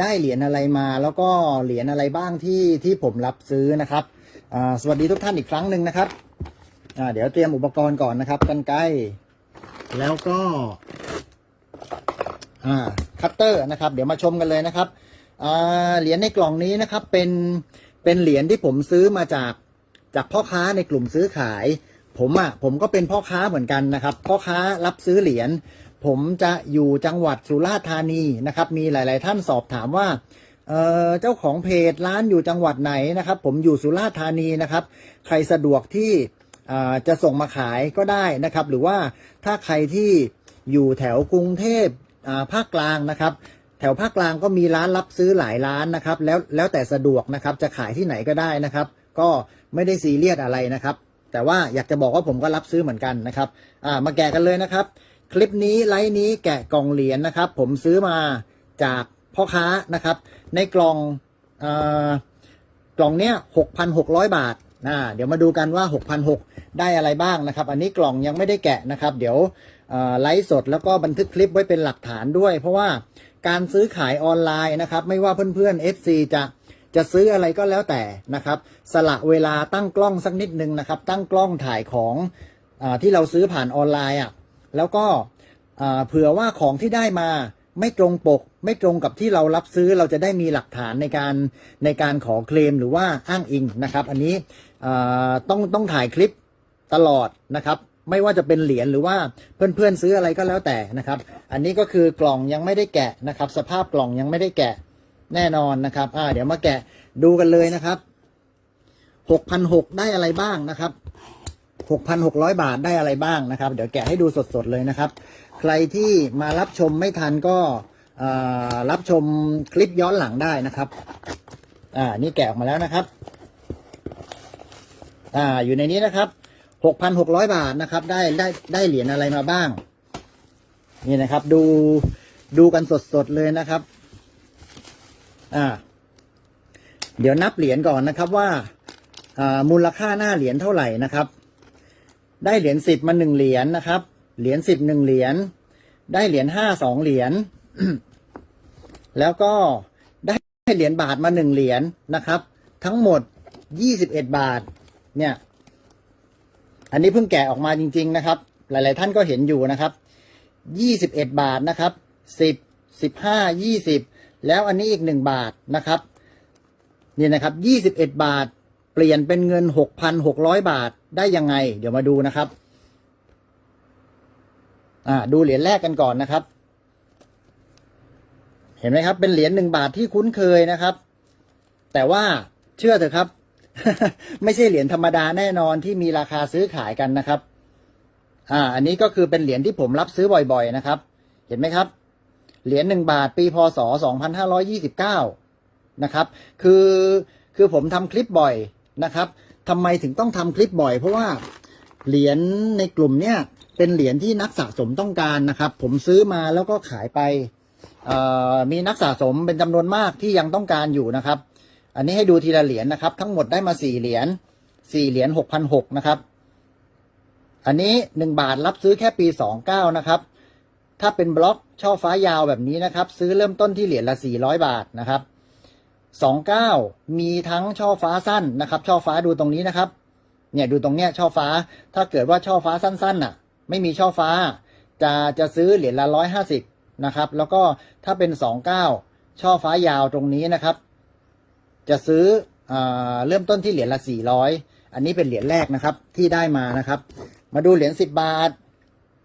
ได้เหรียญอะไรมา แล้วก็เหรียญอะไรบ้างที่ที่ผมรับซื้อนะครับสวัสดีทุกท่านอีกครั้งหนึ่งนะครับเดี๋ยวเตรียมอุปกรณ์ก่อนนะครับกันไกรแล้วก็คัตเตอร์นะครับ เดี๋ยวมาชมกันเลยนะครับเหรียญในกล่องนี้นะครับเป็นเป็นเหรียญที่ผมซื้อมาจากจากพ่อค้าในกลุ่มซื้อขาย ผมอะผมก็เป็นพ่อค้าเหมือนกันนะครับ พ่อค้ารับซื้อเหรียญ ผมจะอยู่จังหวัดสุราษฎร์ธานีนะครับ มีหลาย ๆ ท่านสอบถามว่าเออเจ้าของเพจร้านอยู่จังหวัดไหนนะครับ ผมอยู่สุราษฎร์ธานีนะครับ ใครสะดวกที่จะส่งมาขายก็ได้นะครับ หรือว่าถ้าใครที่อยู่แถวกรุงเทพภาคกลางนะครับ แถวภาคกลางก็มีร้านรับซื้อหลายร้านนะครับ แล้วแล้วแต่สะดวกนะครับ จะขายที่ไหนก็ได้นะครับ ก็ไม่ได้ซีเรียสอะไรนะครับ แต่ว่าอยากจะบอกว่าผมก็รับซื้อเหมือนกันนะครับมาแกะกันเลยนะครับ คลิปนี้ไลฟ์นี้แกะกล่องเหรียญนะครับ ผมซื้อมาจากพ่อค้านะครับ ในกล่องอกล่องเนี้ยหกพันหกร้อยบาทนะเดี๋ยวมาดูกันว่าหกพันหกได้อะไรบ้างนะครับ อันนี้กล่องยังไม่ได้แกะนะครับ เดี๋ยวไลฟ์สดแล้วก็บันทึกคลิปไว้เป็นหลักฐานด้วย เพราะว่าการซื้อขายออนไลน์นะครับ ไม่ว่าเพื่อนๆ FC จะจะซื้ออะไรก็แล้วแต่นะครับ สละเวลาตั้งกล้องสักนิดนึงนะครับ ตั้งกล้องถ่ายของอที่เราซื้อผ่านออนไลน์อะ แล้วก็เผื่อว่าของที่ได้มาไม่ตรงปก ไม่ตรงกับที่เรารับซื้อเราจะได้มีหลักฐานในการในการขอเคลมหรือว่าอ้างอิงนะครับ อันนี้ต้องต้องถ่ายคลิปตลอดนะครับไม่ว่าจะเป็นเหรียญหรือว่าเพื่อนๆซื้ออะไรก็แล้วแต่นะครับ อันนี้ก็คือกล่องยังไม่ได้แกะนะครับ สภาพกล่องยังไม่ได้แกะแน่นอนนะครับอ่าเดี๋ยวมาแกะดูกันเลยนะครับหกพันหกได้อะไรบ้างนะครับ 6,600 บาทได้อะไรบ้างนะครับ เดี๋ยวแกะให้ดูสดๆเลยนะครับ ใครที่มารับชมไม่ทันก็รับชมคลิปย้อนหลังได้นะครับ อ่า นี่แกะออกมาแล้วนะครับ อ่า อยู่ในนี้นะครับ 6,600 บาทนะครับ ได้ได้ได้เหรียญอะไรมาบ้าง นี่นะครับ ดูดูกันสดๆเลยนะครับ อ่า เดี๋ยวนับเหรียญก่อนนะครับว่า อ่า มูลค่าหน้าเหรียญเท่าไหร่นะครับ ได้เหรียญสิบมาหนึ่งเหรียญนะครับ เหรียญสิบหนึ่งเหรียญ ได้เหรียญห้าสองเหรียญ แล้วก็ได้เหรียญบาทมาหนึ่งเหรียญนะครับ ทั้งหมดยี่สิบเอ็ดบาท เนี่ย อันนี้เพิ่งแกะออกมาจริง ๆ นะครับ หลาย ๆ ท่านก็เห็นอยู่นะครับยี่สิบเอ็ดบาทนะครับสิบสิบห้ายี่สิบแล้วอันนี้อีกหนึ่งบาทนะครับ นี่นะครับยี่สิบเอ็ดบาท เปลี่ยนเป็นเงินหกพันหกร้อยบาทได้ยังไง เดี๋ยวมาดูนะครับ อ่า ดูเหรียญแรกกันก่อนนะครับ เห็นไหมครับ เป็นเหรียญหนึ่งบาทที่คุ้นเคยนะครับ แต่ว่าเชื่อเถอะครับ ไม่ใช่เหรียญธรรมดาแน่นอนที่มีราคาซื้อขายกันนะครับ อ่า อันนี้ก็คือเป็นเหรียญที่ผมรับซื้อบ่อย ๆ นะครับ เห็นไหมครับ เหรียญหนึ่งบาทปีพศสองพันห้าร้อยี่สิบเก้านะครับ คือคือผมทำคลิปบ่อย นะครับทำไมถึงต้องทำคลิปบ่อย เพราะว่าเหรียญในกลุ่มเนี้ยเป็นเหรียญที่นักสะสมต้องการนะครับ ผมซื้อมาแล้วก็ขายไปมีนักสะสมเป็นจำนวนมากที่ยังต้องการอยู่นะครับ อันนี้ให้ดูทีละเหรียญนะครับ ทั้งหมดได้มาสี่เหรียญสี่เหรียญหกพันหกนะครับ อันนี้หนึ่งบาทรับซื้อแค่ปีสองเก้านะครับ ถ้าเป็นบล็อกช่อฟ้ายาวแบบนี้นะครับ ซื้อเริ่มต้นที่เหรียญละสี่ร้อยบาทนะครับ สองเก้ามีทั้งช่อฟ้าสั้นนะครับ ช่อฟ้าดูตรงนี้นะครับ เนี่ยดูตรงเนี้ยช่อฟ้า ถ้าเกิดว่าช่อฟ้าสั้นๆน่ะ ไม่มีช่อฟ้า จะจะซื้อเหรียญละร้อยห้าสิบนะครับ แล้วก็ถ้าเป็นสองเก้าช่อฟ้ายาวตรงนี้นะครับ จะซื้ออเริ่มต้นที่เหรียญละสี่ร้อยอันนี้เป็นเหรียญแรกนะครับที่ได้มานะครับ มาดูเหรียญสิบบาท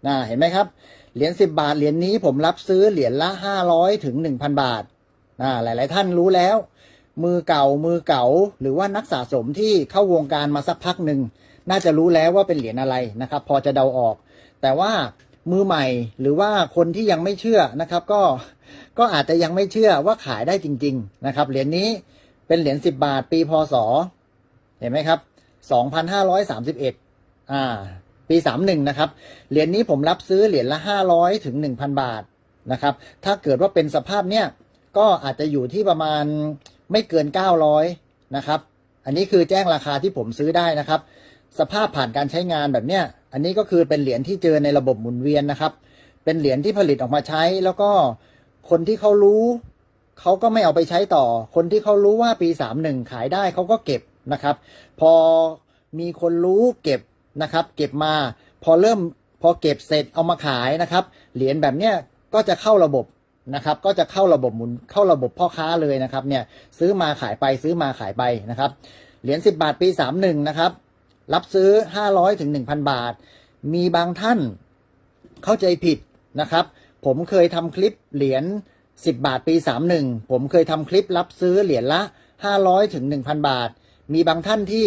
นะเห็นไหมครับ เหรียญสิบบาทเหรียญนี้ผมรับซื้อเหรียญละห้าร้อยถึงหนึ่งพันบาทอ่าหลาย ๆ ท่านรู้แล้ว มือเก่ามือเก่า หรือว่านักสะสมที่เข้าวงการมาสักพักหนึ่งน่าจะรู้แล้วว่าเป็นเหรียญอะไรนะครับ พอจะเดาออก แต่ว่ามือใหม่หรือว่าคนที่ยังไม่เชื่อนะครับ ก็ก็อาจจะยังไม่เชื่อว่าขายได้จริง ๆ นะครับ เหรียญนี้เป็นเหรียญสิบบาทปีพศเห็นไหมครับสองพันห้าร้อยสามสิบเอ็ดอ่าปีสามหนึ่งนะครับ เหรียญนี้ผมรับซื้อเหรียญละห้าร้อยถึงหนึ่งพันบาทนะครับ ถ้าเกิดว่าเป็นสภาพเนี้ยก็อาจจะอยู่ที่ประมาณ ไม่เกิน 900 นะครับ อันนี้คือแจ้งราคาที่ผมซื้อได้นะครับ สภาพผ่านการใช้งานแบบเนี้ย อันนี้ก็คือเป็นเหรียญที่เจอในระบบหมุนเวียนนะครับ เป็นเหรียญที่ผลิตออกมาใช้ แล้วก็คนที่เขารู้เขาก็ไม่เอาไปใช้ต่อ คนที่เขารู้ว่าปีสามหนึ่งขายได้เขาก็เก็บนะครับ พอมีคนรู้เก็บนะครับ เก็บมาพอเริ่มพอเก็บเสร็จเอามาขายนะครับ เหรียญแบบเนี้ยก็จะเข้าระบบ นะครับก็จะเข้าระบบหมุนเข้าระบบพ่อค้าเลยนะครับเนี่ยซื้อมาขายไปซื้อมาขายไปนะครับเหรียญ10 บาทปี 31นะครับรับซื้อ 500ถึง1,000 บาท มีบางท่านเข้าใจผิดนะครับ ผมเคยทำคลิปเหรียญ10 บาทปี 31 ผมเคยทำคลิปรับซื้อเหรียญละ 500ถึง1,000 บาท มีบางท่านที่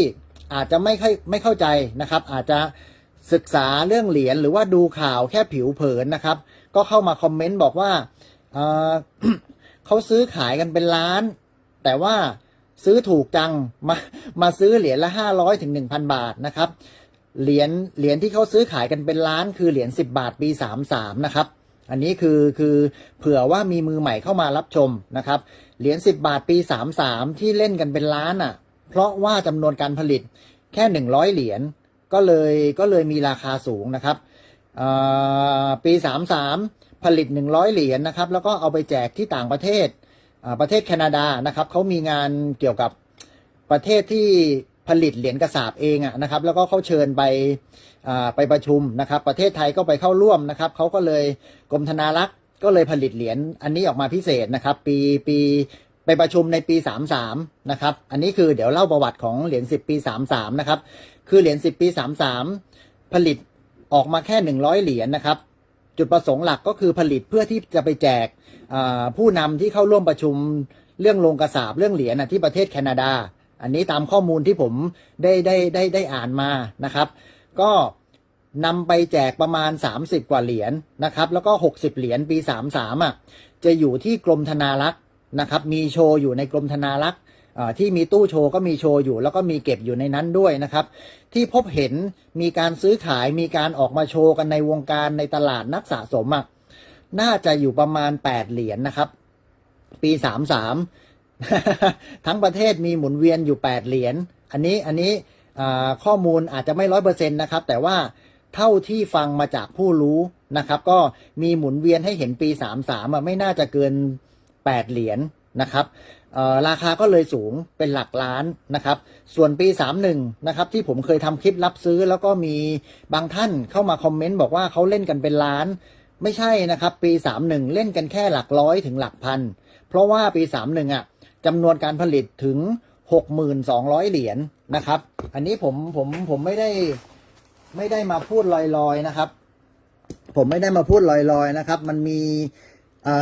อาจจะไม่ค่อยไม่เข้าใจนะครับ อาจจะศึกษาเรื่องเหรียญหรือว่าดูข่าวแค่ผิวเผินนะครับ ก็เข้ามาคอมเมนต์บอกว่า เขาซื้อขายกันเป็นล้าน แต่ว่าซื้อถูกจังมามาซื้อเหรียญละห้าร้อยถึงหนึ่งพันบาทนะครับ เหรียญเหรียญที่เขาซื้อขายกันเป็นล้าน คือเหรียญสิบบาทปีสามสามนะครับอันนี้คือคือเผื่อว่ามีมือใหม่เข้ามารับชมนะครับเหรียญสิบบาทปีสามสามที่เล่นกันเป็นล้านอะ เพราะว่าจำนวนการผลิตแค่หนึ่งร้อยเหรียญก็เลยก็เลยมีราคาสูงนะครับปีสามสาม ผลิตหนึ่งร้อยเหรียญนะครับ แล้วก็เอาไปแจกที่ต่างประเทศอ่าประเทศแคนาดานะครับเขามีงานเกี่ยวกับประเทศที่ผลิตเหรียญกระสาบเองอะนะครับ แล้วก็เขาเชิญไปอ่าไปประชุมนะครับ ประเทศไทยก็ไปเข้าร่วมนะครับเขาก็เลยกรมธนารักษ์ก็เลยผลิตเหรียญอันนี้ออกมาพิเศษนะครับ ปีปีไปประชุมในปี 33 นะครับ อันนี้คือเดี๋ยวเล่าประวัติของเหรียญ10 ปี 33 นะครับ คือเหรียญ10 ปี 33 ผลิตออกมาแค่ 100 เหรียญนะครับ จุดประสงค์หลักก็คือผลิตเพื่อที่จะไปแจกผู้นำที่เข้าร่วมประชุมเรื่องโรงกระสาบเรื่องเหรียญที่ประเทศแคนาดา อันนี้ตามข้อมูลที่ผมได้ได้ได้ได้อ่านมานะครับ ก็นำไปแจกประมาณ 30 กว่าเหรียญนะครับ แล้วก็ 60 เหรียญปี 33อะจะอยู่ที่กรมธนารักษ์นะครับ มีโชว์อยู่ในกรมธนารักษ์ ที่มีตู้โชว์ก็มีโชว์อยู่ แล้วก็มีเก็บอยู่ในนั้นด้วยนะครับ ที่พบเห็นมีการซื้อขายมีการออกมาโชว์กันในวงการในตลาดนักสะสมอะน่าจะอยู่ประมาณ 8 เหรียญนะครับ ปี33ทั้งประเทศมีหมุนเวียนอยู่ 8 เหรียญอันนี้อันนี้ข้อมูลอาจจะไม่ร้อยเปอร์เซ็นต์นะครับ แต่ว่าเท่าที่ฟังมาจากผู้รู้นะครับ ก็มีหมุนเวียนให้เห็นปี 33อะไม่น่าจะเกิน 8 เหรียญนะครับ ราคาก็เลยสูงเป็นหลักล้านนะครับ ส่วนปี 31 นะครับ ที่ผมเคยทำคลิปรับซื้อ แล้วก็มีบางท่านเข้ามาคอมเมนต์บอกว่าเขาเล่นกันเป็นล้าน ไม่ใช่นะครับ ปี 31 เล่นกันแค่หลักร้อยถึงหลักพัน เพราะว่าปี 31อะจำนวนการผลิตถึง 6,200 เหรียญนะครับ อันนี้ผมผมผมไม่ได้ไม่ได้มาพูดลอยๆนะครับ ผมไม่ได้มาพูดลอยๆนะครับ มันมี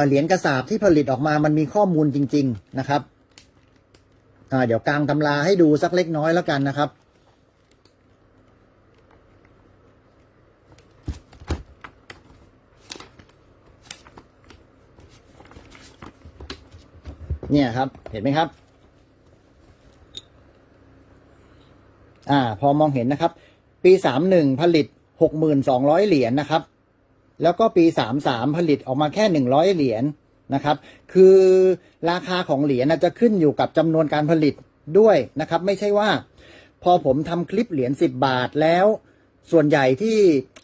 เหรียญกระสาบที่ผลิตออกมามันมีข้อมูลจริง ๆนะครับเดี๋ยวกลางตำราให้ดูสักเล็กน้อยแล้วกันนะครับเนี่ยครับ เห็นไหมครับ อ่า พอมองเห็นนะครับ ปีสามหนึ่งผลิตหกหมื่นสองร้อยเหรียญนะครับ แล้วก็ปีสามสามผลิตออกมาแค่หนึ่งร้อยเหรียญนะครับ คือราคาของเหรียญจะขึ้นอยู่กับจำนวนการผลิตด้วยนะครับ ไม่ใช่ว่า พอผมทำคลิปเหรียญสิบบาทแล้ว ส่วนใหญ่ที่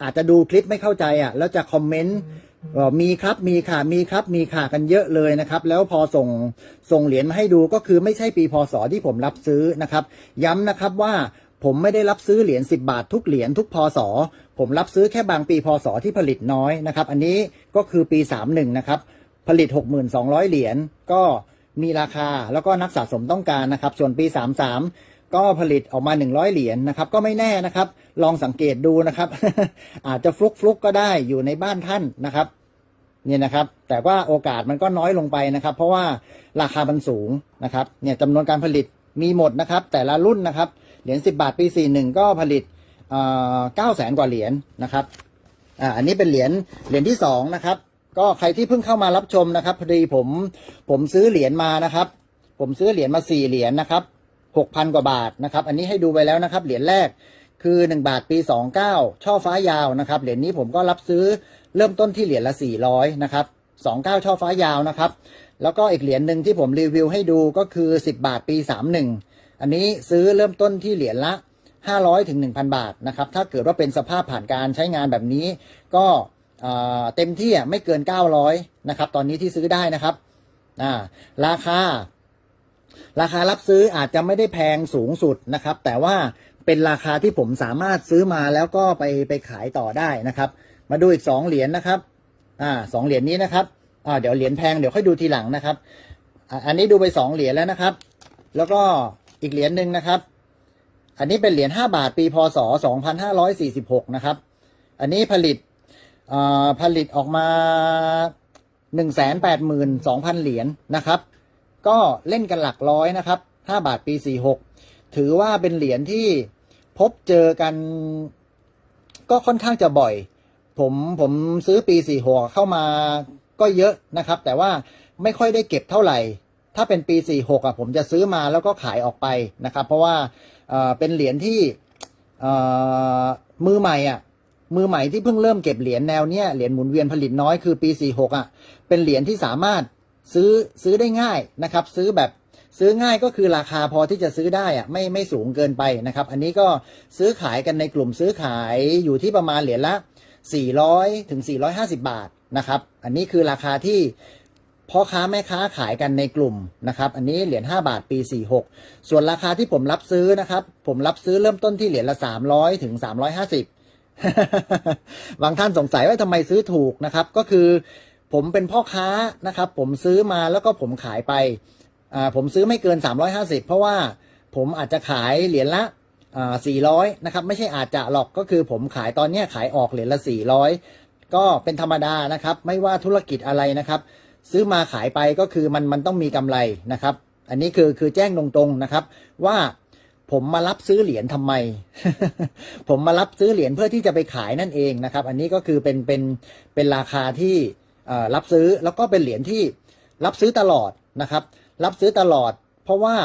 อาจจะดูคลิปไม่เข้าใจอะ แล้วจะคอมเมนต์มีครับมีค่ะมีครับมีค่ะกันเยอะเลยนะครับ แล้วพอส่งส่งเหรียญมาให้ดูก็คือไม่ใช่ปีพศที่ผมรับซื้อนะครับ ย้ำนะครับว่า ผมไม่ได้รับซื้อเหรียญ10 บาททุกเหรียญทุกพศผมรับซื้อแค่บางปีพศที่ผลิตน้อยนะครับ อันนี้ก็คือปี 31 นะครับ ผลิต 6,200 เหรียญก็มีราคาแล้วก็นักสะสมต้องการนะครับ ส่วนปี 33 ก็ผลิตออกมา 100 เหรียญนะครับ ก็ไม่แน่นะครับ ลองสังเกตดูนะครับ อาจจะฟลุกฟลุกก็ได้อยู่ในบ้านท่านนะครับเนี่ยนะครับ แต่ว่าโอกาสมันก็น้อยลงไปนะครับ เพราะว่าราคามันสูงนะครับ เนี่ยจำนวนการผลิตมีหมดนะครับ แต่ละรุ่นนะครับ เหรียญ10 บาทปี 41 ก็ผลิตเอ่อ9แสนกว่าเหรียญนะครับอ่าอันนี้เป็นเหรียญเหรียญที่สองนะครับ ก็ใครที่เพิ่งเข้ามารับชมนะครับพอดีผมผมซื้อเหรียญมานะครับ ผมซื้อเหรียญมาสี่เหรียญนะครับหกพันกว่าบาทนะครับ อันนี้ให้ดูไปแล้วนะครับ เหรียญแรกคือหนึ่งบาทปีสองเก้าช่อฟ้ายาวนะครับ เหรียญนี้ผมก็รับซื้อเริ่มต้นที่เหรียญละสี่ร้อยนะครับสองเก้าช่อฟ้ายาวนะครับ แล้วก็อีกเหรียญหนึ่งที่ผมรีวิวให้ดูก็คือสิบบาทปีสามหนึ่ง อันนี้ซื้อเริ่มต้นที่เหรียญละ 500ถึง1,000 บาทนะครับ ถ้าเกิดว่าเป็นสภาพผ่านการใช้งานแบบนี้ ก็เต็มที่ไม่เกิน 900นะครับ ตอนนี้ที่ซื้อได้นะครับราคา ราคารับซื้ออาจจะไม่ได้แพงสูงสุดนะครับ แต่ว่าเป็นราคาที่ผมสามารถซื้อมาแล้วก็ไปไปขายต่อได้นะครับ มาดูอีกสองเหรียญนะครับ อ่าสองเหรียญนี้นะครับอ่าเดี๋ยวเหรียญแพงเดี๋ยวค่อยดูทีหลังนะครับอ,อันนี้ดูไปสองเหรียญแล้วนะครับ แล้วก็ อีกเหรียญหนึ่งนะครับ อันนี้เป็นเหรียญห้าบาทปีพศสองพันะครับ อันนี้ผลิตผลิตออกมาหนึ่งแสนแปดหมื่นสองพันเหรียญนะครับ ก็เล่นกันหลักร้อยนะครับห้าบาทปีสี่หกถือว่าเป็นเหรียญที่พบเจอกันก็ค่อนข้างจะบ่อย ผมผมซื้อปีสี่หกเข้ามาก็เยอะนะครับ แต่ว่าไม่ค่อยได้เก็บเท่าไหร่ ถ้าเป็นปีสี่หกอะผมจะซื้อมาแล้วก็ขายออกไปนะครับ เพราะว่าเอ่อเป็นเหรียญที่เอ่อมือใหม่อะมือใหม่ที่เพิ่งเริ่มเก็บเหรียญแนวเนี้ยเหรียญหมุนเวียนผลิตน้อยคือปีสี่หกอะเป็นเหรียญที่สามารถซื้อซื้อได้ง่ายนะครับ ซื้อแบบซื้อง่ายก็คือราคาพอที่จะซื้อได้อะไม่ไม่สูงเกินไปนะครับ อันนี้ก็ซื้อขายกันในกลุ่มซื้อขายอยู่ที่ประมาณเหรียญละ 400ถึง450 บาทนะครับ อันนี้คือราคาที่ พ่อค้าแม่ค้าขายกันในกลุ่มนะครับ อันนี้เหรียญ5บาทปี 46 ส่วนราคาที่ผมรับซื้อนะครับ ผมรับซื้อเริ่มต้นที่เหรียญละ 300 ถึง 350 บางท่านสงสัยว่าทำไมซื้อถูกนะครับ ก็คือผมเป็นพ่อค้านะครับ ผมซื้อมาแล้วก็ผมขายไป ผมซื้อไม่เกิน 350 เพราะว่าผมอาจจะขายเหรียญละอ่า400นะครับ ไม่ใช่อาจจะหรอกก็คือผมขายตอนนี้ขายออกเหรียญละ 400 ก็เป็นธรรมดานะครับ ไม่ว่าธุรกิจอะไรนะครับ ซื้อมาขายไปก็คือมันมันต้องมีกำไรนะครับ อันนี้คือคือแจ้งตรงๆนะครับ ว่าผมมารับซื้อเหรียญทำไม ผมมารับซื้อเหรียญเพื่อที่จะไปขายนั่นเองนะครับ อันนี้ก็คือเป็นเป็นเป็นราคาที่รับซื้อแล้วก็เป็นเหรียญที่รับซื้อตลอดนะครับ รับซื้อตลอด เพราะว่า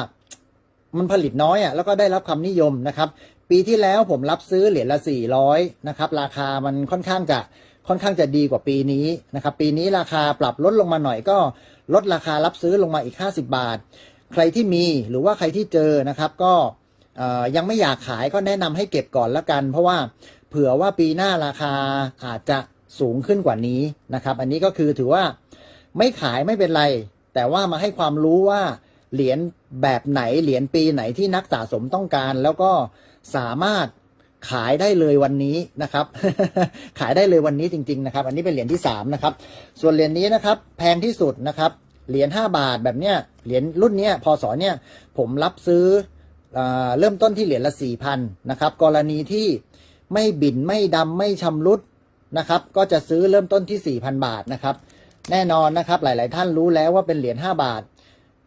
มันผลิตน้อยอะแล้วก็ได้รับความนิยมนะครับ ปีที่แล้วผมรับซื้อเหรียญละ400นะครับ ราคามันค่อนข้างจะ ค่อนข้างจะดีกว่าปีนี้นะครับ ปีนี้ราคาปรับลดลงมาหน่อยก็ลดราคารับซื้อลงมาอีก 50 บาท ใครที่มีหรือว่าใครที่เจอนะครับ ก็ยังไม่อยากขายก็แนะนำให้เก็บก่อนละกัน เพราะว่าเผื่อว่าปีหน้าราคาอาจจะสูงขึ้นกว่านี้นะครับ อันนี้ก็คือถือว่าไม่ขายไม่เป็นไร แต่ว่ามาให้ความรู้ว่าเหรียญแบบไหนเหรียญปีไหนที่นักสะสมต้องการ แล้วก็สามารถ ขายได้เลยวันนี้นะครับ ขายได้เลยวันนี้จริง ๆ นะครับ อันนี้เป็นเหรียญที่สามนะครับ ส่วนเหรียญนี้นะครับ แพงที่สุดนะครับ เหรียญห้าบาทแบบเนี้ย เหรียญรุ่นเนี้ยพศเนี่ย ผมรับซื้อเอเริ่มต้นที่เหรียญละสี่พันนะครับ กรณีที่ไม่บินไม่ดำไม่ชำรุดนะครับ ก็จะซื้อเริ่มต้นที่สี่พันบาทนะครับ แน่นอนนะครับ หลาย ๆ ท่านรู้แล้วว่าเป็นเหรียญห้าบาท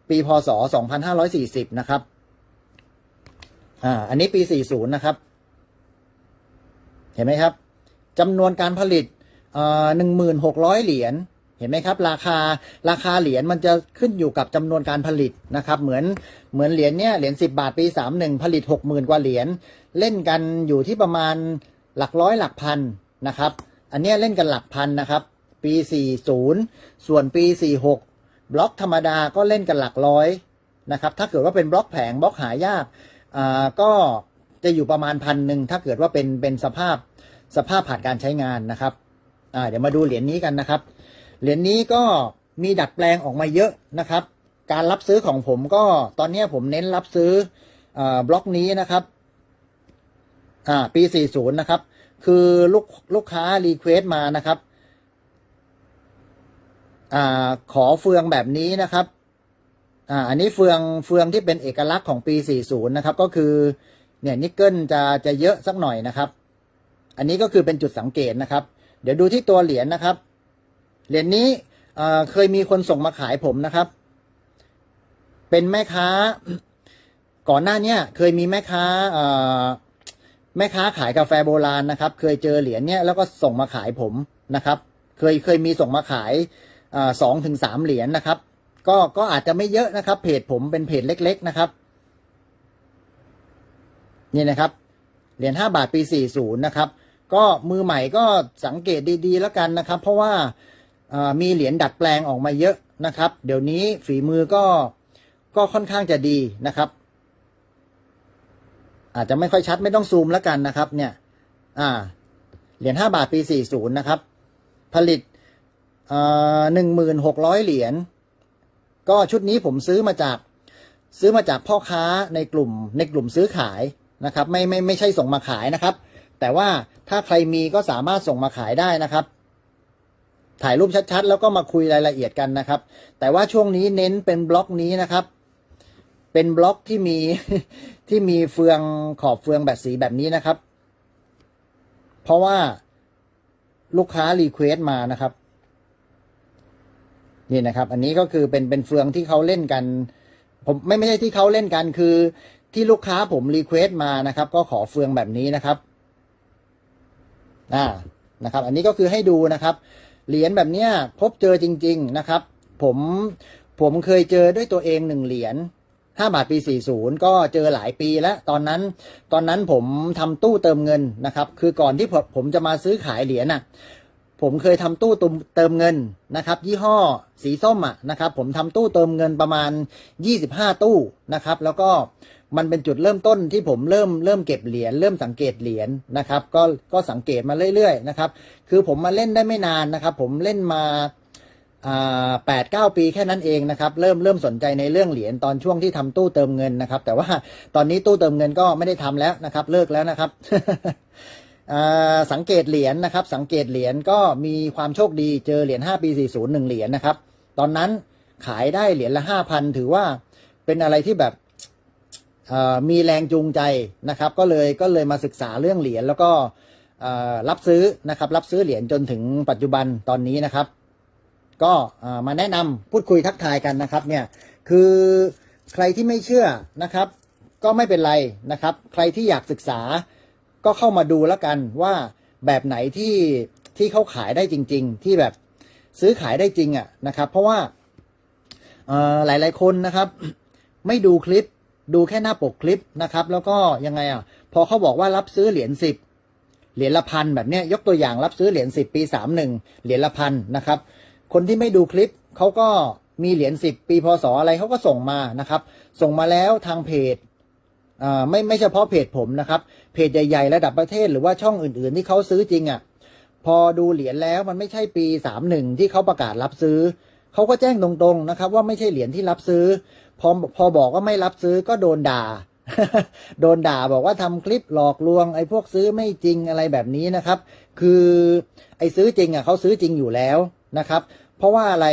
ปีพศสองพันห้าร้อยสี่สิบนะครับ อ่า อันนี้ปีสี่ศูนย์นะครับ เห็นไหมครับจำนวนการผลิตหนึ่งหมื่นหกร้อยเหรียญเห็นไหมครับ ราคาราคาเหรียญมันจะขึ้นอยู่กับจำนวนการผลิตนะครับ เหมือนเหมือนเหรียญเนี้ยเหรียญสิบาทปีสามหนึ่งผลิตหกหมื่นกว่าเหรียญเล่นกันอยู่ที่ประมาณหลักร้อยหลักพันนะครับ อันเนี้ยเล่นกันหลักพันนะครับ ปีสี่ศูนย์ส่วนปีสี่หกบล็อกธรรมดาก็เล่นกันหลักร้อยนะครับ ถ้าเกิดว่าเป็นบล็อกแผงบล็อกหายากอ่าก็ จะอยู่ประมาณพันหนึ่งถ้าเกิดว่าเป็นเป็นสภาพสภาพผ่านการใช้งานนะครับอ่าเดี๋ยวมาดูเหรียญนี้กันนะครับ เหรียญนี้ก็มีดัดแปลงออกมาเยอะนะครับ การรับซื้อของผมก็ตอนนี้ผมเน้นรับซื้ออบล็อกนี้นะครับอ่าปี 40 นะครับ คือลูกลูกค้ารีเควสมานะครับอ่าขอเฟืองแบบนี้นะครับอ่าอันนี้เฟืองเฟืองที่เป็นเอกลักษณ์ของปี 40 นะครับ ก็คือ เนี่ยนิกเกิลจะจะเยอะสักหน่อยนะครับ อันนี้ก็คือเป็นจุดสังเกตนะครับ เดี๋ยวดูที่ตัวเหรียญนะครับ เหรียญนี้เอเคยมีคนส่งมาขายผมนะครับ เป็นแม่ค้า ก่อนหน้าเนี้ยเคยมีแม่ค้าเอแม่ค้าขายกาแฟโบราณนะครับ เคยเจอเหรียญเนี้ยแล้วก็ส่งมาขายผมนะครับ เคยเคยมีส่งมาขายสองถึงสามเหรียญนะครับ ก็ก็อาจจะไม่เยอะนะครับ เพจผมเป็นเพจเล็ก ๆ นะครับ นี่นะครับเหรียญห้าบาทปีสี่ศูนย์นะครับ ก็มือใหม่ก็สังเกตดีๆแล้วกันนะครับ เพราะว่ามีเหรียญดัดแปลงออกมาเยอะนะครับ เดี๋ยวนี้ฝีมือก็ก็ค่อนข้างจะดีนะครับ อาจจะไม่ค่อยชัดไม่ต้องซูมแล้วกันนะครับ เนี่ยอ่าเหรียญห้าบาทปีสี่ศูนย์นะครับ ผลิตหนึ่งหมื่นหกร้อยเหรียญก็ชุดนี้ผมซื้อมาจากซื้อมาจากพ่อค้าในกลุ่มในกลุ่มซื้อขาย นะครับ ไม่ไม่ไม่ใช่ส่งมาขายนะครับ แต่ว่าถ้าใครมีก็สามารถส่งมาขายได้นะครับ ถ่ายรูปชัดๆ แล้วก็มาคุยรายละเอียดกันนะครับ แต่ว่าช่วงนี้เน้นเป็นบล็อกนี้นะครับ เป็นบล็อกที่มีที่มีเฟืองขอบเฟืองแบบสีแบบนี้นะครับ เพราะว่าลูกค้ารีเควสมานะครับนี่นะครับ อันนี้ก็คือเป็นเป็นเฟืองที่เขาเล่นกัน ผมไม่ไม่ใช่ที่เขาเล่นกันคือ ที่ลูกค้าผมรีเควสมานะครับ ก็ขอเฟืองแบบนี้นะครับอ่านะครับ อันนี้ก็คือให้ดูนะครับ เหรียญแบบเนี้ยพบเจอจริง ๆนะครับ ผมผมเคยเจอด้วยตัวเองหนึ่งเหรียญห้าบาทปี 40 ก็เจอหลายปีแล้ว ตอนนั้น ตอนนั้นผมทำตู้เติมเงินนะครับ คือก่อนที่ผมจะมาซื้อขายเหรียญน่ะ ผมเคยทำตู้ตุมเติมเงินนะครับ ยี่ห้อสีส้มอะนะครับ ผมทำตู้เติมเงินประมาณ 25 ตู้นะครับ แล้วก็ มันเป็นจุดเริ่มต้นที่ผมเริ่มเริ่มเก็บเหรียญเริ่มสังเกตเหรียญนะครับ ก็ก็สังเกตมาเรื่อยๆนะครับ คือผมมาเล่นได้ไม่นานนะครับ ผมเล่นมาแปดเก้าปีแค่นั้นเองนะครับ เริ่มเริ่มสนใจในเรื่องเหรียญตอนช่วงที่ทำตู้เติมเงินนะครับ แต่ว่าตอนนี้ตู้เติมเงินก็ไม่ได้ทำแล้วนะครับ เลิกแล้วนะครับสังเกตเหรียญนะครับ สังเกตเหรียญก็มีความโชคดีเจอเหรียญ5ปี40หนึ่งเหรียญนะครับ ตอนนั้นขายได้เหรียญละ 5,000 ถือว่าเป็นอะไรที่แบบ มีแรงจูงใจนะครับก็เลยก็เลยมาศึกษาเรื่องเหรียญแล้วก็รับซื้อนะครับรับซื้อเหรียญจนถึงปัจจุบันตอนนี้นะครับ ก็มาแนะนำพูดคุยทักทายกันนะครับเนี่ยคือใครที่ไม่เชื่อนะครับ ก็ไม่เป็นไรนะครับ ใครที่อยากศึกษาก็เข้ามาดูแล้วกันว่าแบบไหนที่ที่เขาขายได้จริง ๆ ที่แบบซื้อขายได้จริงอะ่ะนะครับ เพราะว่าหลายๆคนนะครับ ไม่ดูคลิป ดูแค่หน้าปกคลิปนะครับ แล้วก็ยังไงอะ พอเขาบอกว่ารับซื้อเหรียญสิบเหรียญละพันแบบเนี้ยยกตัวอย่างรับซื้อเหรียญสิบปีสามหนึ่งเหรียญละพันนะครับ คนที่ไม่ดูคลิปเขาก็มีเหรียญสิบปีพศอะไรเขาก็ส่งมานะครับ ส่งมาแล้วทางเพจไม่ไม่เฉพาะเพจผมนะครับ เพจใหญ่ๆระดับประเทศหรือว่าช่องอื่นๆที่เขาซื้อจริงอะ่ะพอดูเหรียญแล้วมันไม่ใช่ปีสามหนึ่งที่เขาประกาศรับซื้อเขาก็แจ้งตรงๆนะครับ ว่าไม่ใช่เหรียญที่รับซื้อ พอพอบอกว่าไม่รับซื้อก็โดนด่า โดนด่าบอกว่าทำคลิปหลอกลวง ไอ้พวกซื้อไม่จริงอะไรแบบนี้นะครับ คือไอ้ซื้อจริงอะเขาซื้อจริงอยู่แล้วนะครับ เพราะว่าอะไร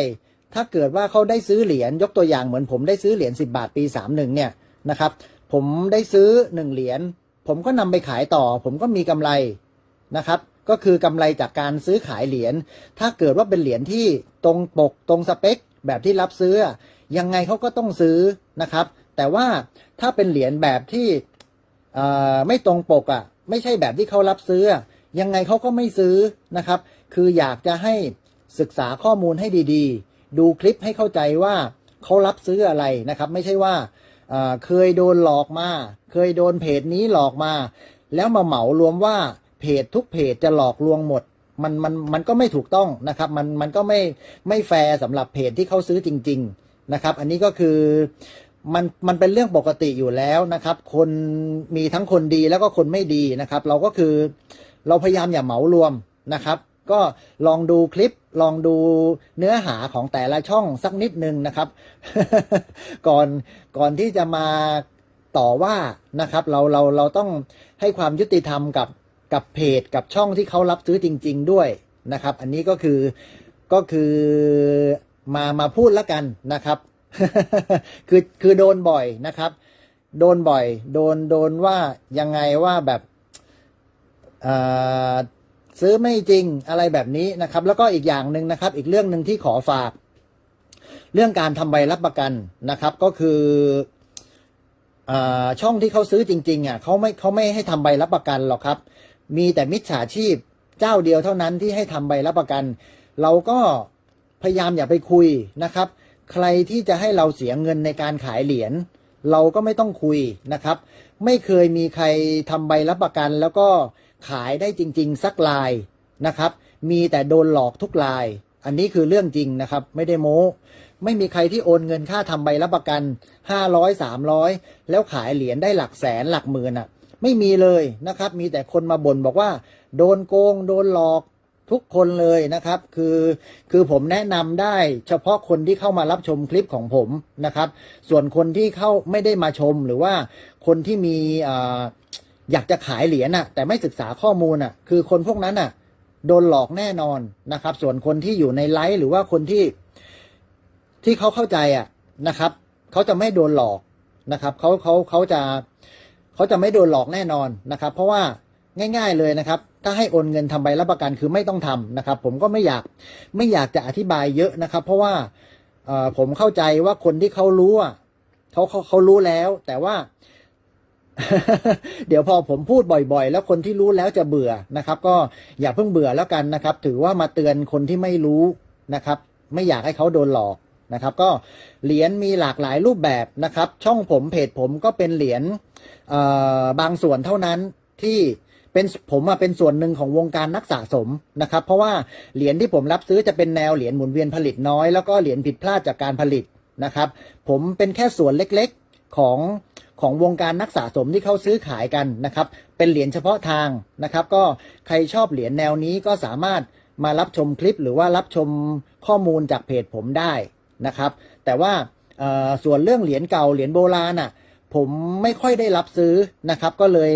ถ้าเกิดว่าเขาได้ซื้อเหรียญยกตัวอย่างเหมือนผมได้ซื้อเหรียญ10 บาทปี 31เนี่ยนะครับ ผมได้ซื้อหนึ่งเหรียญผมก็นำไปขายต่อ ผมก็มีกำไรนะครับก็คือกำไรจากการซื้อขายเหรียญ ถ้าเกิดว่าเป็นเหรียญที่ตรงปกตรงสเปค แบบที่รับซื้อ ยังไงเขาก็ต้องซื้อนะครับ แต่ว่าถ้าเป็นเหรียญแบบที่ไม่ตรงปกอะ ไม่ใช่แบบที่เขารับซื้อ ยังไงเขาก็ไม่ซื้อนะครับ คืออยากจะให้ศึกษาข้อมูลให้ดีๆ ดูคลิปให้เข้าใจว่าเขารับซื้ออะไรนะครับ ไม่ใช่ว่าเอ่อเคยโดนหลอกมา เคยโดนเพจนี้หลอกมา แล้วมาเหมารวมว่าเพจทุกเพจจะหลอกลวงหมด มันมันมันก็ไม่ถูกต้องนะครับ มันมันก็ไม่ไม่แฟร์สำหรับเพจที่เขาซื้อจริง ๆ นะครับ อันนี้ก็คือมันมันเป็นเรื่องปกติอยู่แล้วนะครับ คนมีทั้งคนดีแล้วก็คนไม่ดีนะครับ เราก็คือเราพยายามอย่าเหมารวมนะครับ ก็ลองดูคลิปลองดูเนื้อหาของแต่ละช่องสักนิดนึงนะครับ ก่อนก่อนที่จะมาต่อว่านะครับ เราเราเราต้องให้ความยุติธรรมกับกับเพจกับช่องที่เขารับซื้อจริง ๆ ด้วยนะครับ อันนี้ก็คือก็คือ มามาพูดแล้วกันนะครับ คือคือโดนบ่อยนะครับ โดนบ่อย โดนโดนว่ายังไงว่าแบบอ่อซื้อไม่จริงอะไรแบบนี้นะครับ แล้วก็อีกอย่างหนึ่งนะครับ อีกเรื่องหนึ่งที่ขอฝาก เรื่องการทำใบรับประกันนะครับ ก็คืออาช่องที่เขาซื้อจริง ๆอะเขาไม่เขาไม่ให้ทำใบรับประกันหรอกครับ มีแต่มิจฉาชีพเจ้าเดียวเท่านั้นที่ให้ทำใบรับประกัน เราก็ พยายามอย่าไปคุยนะครับ ใครที่จะให้เราเสียเงินในการขายเหรียญเราก็ไม่ต้องคุยนะครับ ไม่เคยมีใครทำใบรับประกัน แล้วก็ขายได้จริง ๆ สักลายนะครับ มีแต่โดนหลอกทุกลาย อันนี้คือเรื่องจริงนะครับ ไม่ได้โม้ ไม่มีใครที่โอนเงินค่าทำใบรับประกัน 500 300 แล้วขายเหรียญได้หลักแสนหลักหมื่นอะ ไม่มีเลยนะครับ มีแต่คนมาบ่นบอกว่า โดนโกง โดนหลอก ทุกคนเลยนะครับ คือคือผมแนะนำได้เฉพาะคนที่เข้ามารับชมคลิปของผมนะครับ ส่วนคนที่เข้าไม่ได้มาชมหรือว่าคนที่มีออยากจะขายเหรียญน่ะ แต่ไม่ศึกษาข้อมูลน่ะ คือคนพวกนั้นน่ะ โดนหลอกแน่นอนนะครับ ส่วนคนที่อยู่ในไลฟ์หรือว่าคนที่ที่เขาเข้าใจอะนะครับเขาจะไม่โดนหลอกนะครับเขาเขาเขาจะเขาจะไม่โดนหลอกแน่นอนนะครับ เพราะว่าง่าย ๆเลยนะครับ ถ้าให้โอนเงินทำใบรับประกันคือไม่ต้องทำนะครับ ผมก็ไม่อยากไม่อยากจะอธิบายเยอะนะครับ เพราะว่าผมเข้าใจว่าคนที่เขารู้อะเขาเขาเขารู้แล้ว แต่ว่า เดี๋ยวพอผมพูดบ่อยๆ แล้วคนที่รู้แล้วจะเบื่อนะครับ ก็อย่าเพิ่งเบื่อแล้วกันนะครับ ถือว่ามาเตือนคนที่ไม่รู้นะครับ ไม่อยากให้เขาโดนหลอกนะครับ ก็เหรียญมีหลากหลายรูปแบบนะครับ ช่องผมเพจผมก็เป็นเหรียญบางส่วนเท่านั้นที่ เป็นผมอะเป็นส่วนหนึ่งของวงการนักสะสมนะครับ เพราะว่าเหรียญที่ผมรับซื้อจะเป็นแนวเหรียญหมุนเวียนผลิตน้อยแล้วก็เหรียญผิดพลาดจากการผลิตนะครับ ผมเป็นแค่ส่วนเล็กๆของของวงการนักสะสมที่เขาซื้อขายกันนะครับ เป็นเหรียญเฉพาะทางนะครับ ก็ใครชอบเหรียญแนวนี้ก็สามารถมารับชมคลิปหรือว่ารับชมข้อมูลจากเพจผมได้นะครับ แต่ว่าส่วนเรื่องเหรียญเก่าเหรียญโบราณอะ ผมไม่ค่อยได้รับซื้อนะครับ ก็เลย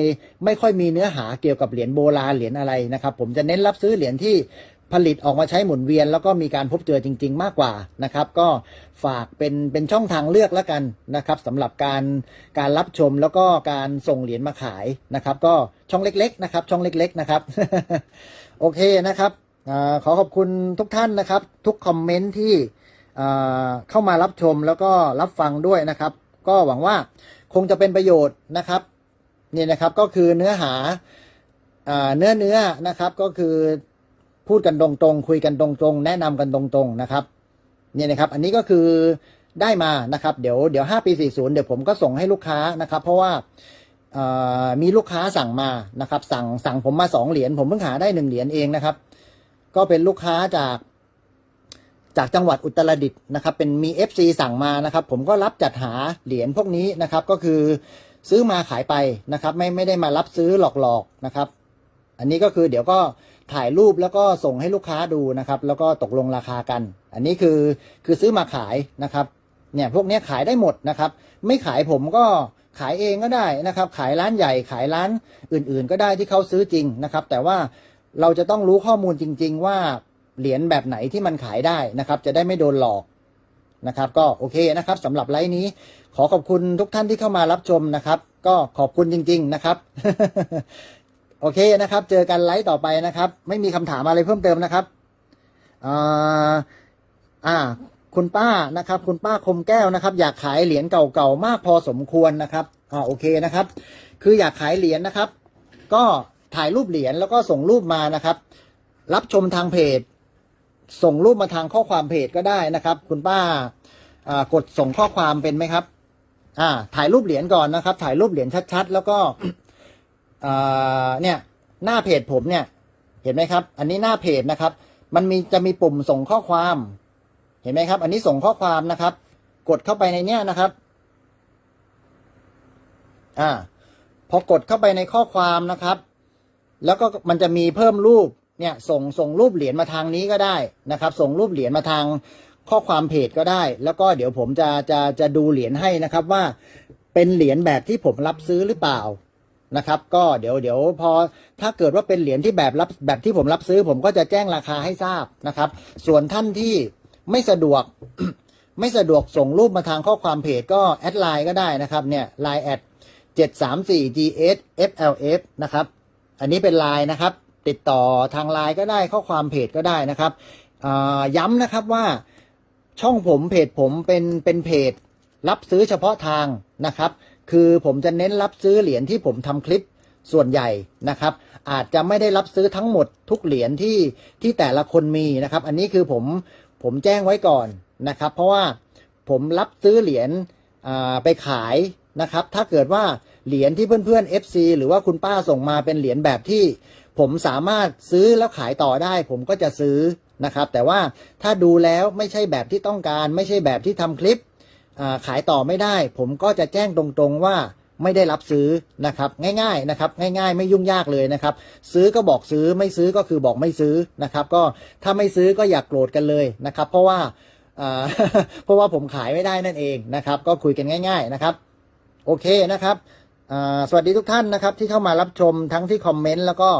ไม่ค่อยมีเนื้อหาเกี่ยวกับเหรียญโบราณเหรียญอะไรนะครับ ผมจะเน้นรับซื้อเหรียญที่ผลิตออกมาใช้หมุนเวียน แล้วก็มีการพบเจอจริง ๆ มากกว่านะครับ ก็ฝากเป็นเป็นช่องทางเลือกแล้วกันนะครับสำหรับการการรับชมแล้วก็การส่งเหรียญมาขายนะครับ ก็ช่องเล็ก ๆ นะครับ ช่องเล็ก ๆ นะครับ โอเคนะครับอขอขอบคุณทุกท่านนะครับ ทุกคอมเมนต์ที่เข้ามารับชมแล้วก็รับฟังด้วยนะครับ ก็หวังว่า คงจะเป็นประโยชน์นะครับนี่นะครับก็คือเนื้อหาเนื้อเนื้อนะครับก็คือพูดกันตรงๆ คุยกันตรงๆ แนะนำกันตรงๆนะครับนี่นะครับ อันนี้ก็คือได้มานะครับ เดี๋ยวเดี๋ยวห้าปีสี่ศูนย์เดี๋ยวผมก็ส่งให้ลูกค้านะครับ เพราะว่ามีลูกค้าสั่งมานะครับ สั่งสั่งผมมาสองเหรียญผมเพิ่งหาได้หนึ่งเหรียญเองนะครับ ก็เป็นลูกค้าจาก จากจังหวัดอุตรดิตถ์นะครับ เป็นมี FC สั่งมานะครับ ผมก็รับจัดหาเหรียญพวกนี้นะครับ ก็คือซื้อมาขายไปนะครับ ไม่ไม่ได้มารับซื้อหลอกๆนะครับ อันนี้ก็คือเดี๋ยวก็ถ่ายรูปแล้วก็ส่งให้ลูกค้าดูนะครับ แล้วก็ตกลงราคากัน อันนี้คือคือซื้อมาขายนะครับ เนี่ยพวกนี้ขายได้หมดนะครับ ไม่ขายผมก็ขายเองก็ได้นะครับ ขายร้านใหญ่ขายร้านอื่น ๆ ก็ได้ที่เขาซื้อจริงนะครับ แต่ว่าเราจะต้องรู้ข้อมูลจริง ๆ ว่า เหรียญแบบไหนที่มันขายได้นะครับ จะได้ไม่โดนหลอกนะครับ ก็โอเคนะครับสำหรับไลฟ์นี้ ขอขอบคุณทุกท่านที่เข้ามารับชมนะครับ ก็ขอบคุณจริง ๆนะครับ โอเคนะครับ เจอกันไลฟ์ต่อไปนะครับ ไม่มีคำถามอะไรเพิ่มเติมนะครับอ่าอ่าคุณป้านะครับ คุณป้าคมแก้วนะครับ อยากขายเหรียญเก่าๆมากพอสมควรนะครับอ่าโอเคนะครับ คืออยากขายเหรียญนะครับ ก็ถ่ายรูปเหรียญแล้วก็ส่งรูปมานะครับ รับชมทางเพจ ส่งรูปมาทางข้อความเพจก็ได้นะครับ คุณป้าากดส่งข้อความเป็นไหมครับ อ่า ถ่ายรูปเหรียญก่อนนะครับ ถ่ายรูปเหรียญชัดๆ แล้วก็เนี่ยหน้าเพจผมเนี่ย เห็นไหมครับ อันนี้หน้าเพจนะครับ มันมีจะมีปุ่มส่งข้อความ เห็นไหมครับ อันนี้ส่งข้อความนะครับ กดเข้าไปในเนี้ยนะครับ อ่า พอกดเข้าไปในข้อความนะครับ แล้วก็มันจะมีเพิ่มรูป เนี่ยส่งส่งรูปเหรียญมาทางนี้ก็ได้นะครับ ส่งรูปเหรียญมาทางข้อความเพจก็ได้ แล้วก็เดี๋ยวผมจะจะจะดูเหรียญให้นะครับว่าเป็นเหรียญแบบที่ผมรับซื้อหรือเปล่านะครับ ก็เดี๋ยวเดี๋ยวพอถ้าเกิดว่าเป็นเหรียญที่แบบรับแบบที่ผมรับซื้อ ผมก็จะแจ้งราคาให้ทราบนะครับ ส่วนท่านที่ไม่สะดวกไม่สะดวกส่งรูปมาทางข้อความเพจก็แอดไลน์ก็ได้นะครับเนี่ยไลน์แอดเจ็ดสามสี่ gs flf นะครับ อันนี้เป็นไลน์นะครับ ติดต่อทางไลน์ก็ได้ข้อความเพจก็ได้นะครับย้ำนะครับว่าช่องผมเพจผมเป็นเป็นเพจ รับซื้อเฉพาะทางนะครับ คือผมจะเน้นรับซื้อเหรียญที่ผมทำคลิปส่วนใหญ่นะครับ อาจจะไม่ได้รับซื้อทั้งหมดทุกเหรียญที่ที่แต่ละคนมีนะครับ อันนี้คือผมผมแจ้งไว้ก่อนนะครับ เพราะว่าผมรับซื้อเหรียญไปขายนะครับ ถ้าเกิดว่าเหรียญที่เพื่อนๆ FC หรือว่าคุณป้าส่งมาเป็นเหรียญแบบที่ ผมสามารถซื้อแล้วขายต่อได้ ผมก็จะซื้อนะครับ แต่ว่าถ้าดูแล้วไม่ใช่แบบที่ต้องการ ไม่ใช่แบบที่ทำคลิปขายต่อไม่ได้ ผมก็จะแจ้งตรงๆว่าไม่ได้รับซื้อนะครับ ง่ายๆนะครับ ง่ายๆ ไม่ยุ่งยากเลยนะครับ ซื้อก็บอกซื้อไม่ซื้อก็คือบอกไม่ซื้อนะครับ ก็ถ้าไม่ซื้อก็อย่ากโกรธกันเลยนะครับ เพราะว่าเพราะว่าผมขายไม่ได้นั่นเองนะครับ ก็คุยกันง่าย ๆนะครับ โอเคนะครับสวัสดีทุกท่านนะครับ ที่เข้ามารับชมทั้งที่คอมเมนต์แล้วก็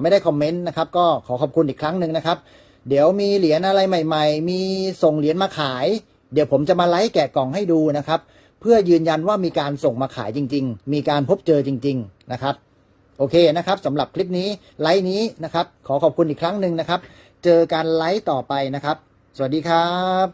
ไม่ได้คอมเมนต์นะครับ ก็ขอขอบคุณอีกครั้งหนึ่งนะครับ เดี๋ยวมีเหรียญอะไรใหม่ ๆ มีส่งเหรียญมาขาย เดี๋ยวผมจะมาไลฟ์แกะกล่องให้ดูนะครับ เพื่อยืนยันว่ามีการส่งมาขายจริง ๆ มีการพบเจอจริง ๆนะครับ โอเคนะครับสำหรับคลิปนี้ไลฟ์นี้นะครับ ขอขอบคุณอีกครั้งหนึ่งนะครับ เจอกันไลฟ์ต่อไปนะครับ สวัสดีครับ